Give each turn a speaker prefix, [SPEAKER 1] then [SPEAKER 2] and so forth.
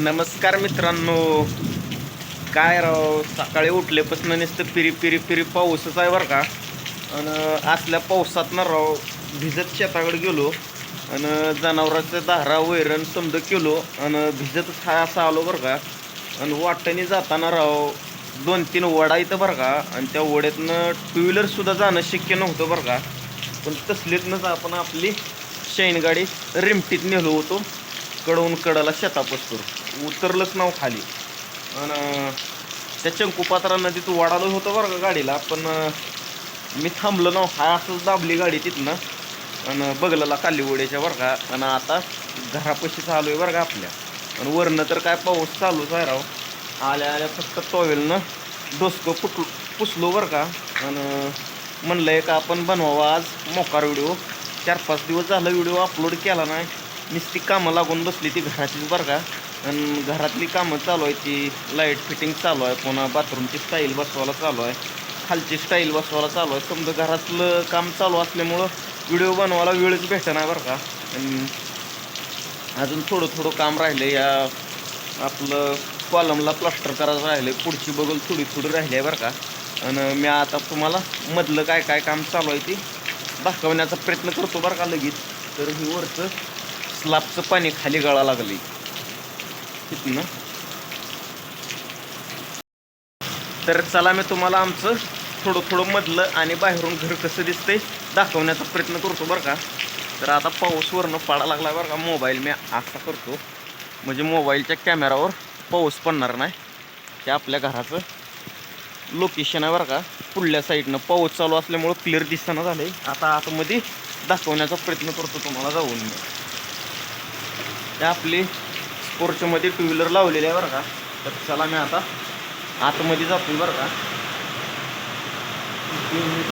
[SPEAKER 1] नमस्कार मित्रांनो. काय राव सकाळी उठल्यापासून नुसतं पिरी पिरी पिरी पाऊसच आहे बरं का. आणि असल्या पावसात ना राव भिजत शेताकडे गेलो. आणि जनावराचं धारा वैरण समजा केलो. आणि भिजतच हा असा आलो बरं का. आणि वाटेने जाताना राव दोन तीन वडा इथं बरं का. आणि त्या वड्यातनं टू व्हीलरसुद्धा जाणं शक्य नव्हतं बरं का. पण तसलीतनंच आपण आपली शैन रिमटीत नेलो होतो. कडवून कडाला शेतापासून. उतरलंच नाव खाली. आणि त्या चंकुपात्रा नदीत वाढालं होतं बरं का गाडीला पण मी थांबलो नाव हा असंच दाबली गाडी तिथनं. आणि बघलेला काली बरं का. आणि आता घरापाशी चालू आहे बरं का आपल्या. आणि वरनं तर काय पाऊस चालूच आहे राव. आल्या आल्या फक्त टॉवेलनं डोसकं फुटलो पुसलो बरं का. आणि म्हणलं आहे का आपण बनवावा आज मोकार व्हिडिओ. चार पाच दिवस झालं व्हिडिओ अपलोड केला नाही. नुसती कामं लागून बसली ती घराचीच बरं का. आणि घरातली कामं चालू आहे ती लाइट फिटिंग चालू आहे पुन्हा बाथरूमची स्टाईल बसवायला चालू आहे खालची स्टाईल बसवायला चालू आहे. समजा घरातलं काम चालू असल्यामुळं व्हिडिओ बनवायला वेळच भेटणार बरं का. आणि अजून थोडं थोडं काम राहिलं या आपलं कॉलमला प्लास्टर करायचं राहिलं पुढची बगल थोडी थोडी राहिली आहे बरं का. आणि मी आता तुम्हाला मधलं काय काय काम चालू आहे ती दाखवण्याचा प्रयत्न करतो बरं का लगेच. तर ही वरचं स्लाबचं पाणी खाली गळा लागली तिथनं तर चला मी तुम्हाला आमचं थोडं थोडं मधलं आणि बाहेरून घर कसं दिसतंय दाखवण्याचा प्रयत्न करतो बरं का. तर आता पाऊस वरनं पाडा लागला बरं का. मोबाईल मी असा करतो. म्हणजे मोबाईलच्या कॅमेरावर पाऊस पडणार नाही. ते आपल्या घराचं लोकेशन आहे बरं का. पुढल्या साईडनं पाऊस चालू असल्यामुळं क्लिअर दिसताना आहे आता आतमध्ये दाखवण्याचा प्रयत्न करतो तुम्हाला जाऊन मी. आपली पोर्चमध्ये टू व्हीलर लावलेली आहे बरं का. तर चला मी आता आतमध्ये जातो बरं का.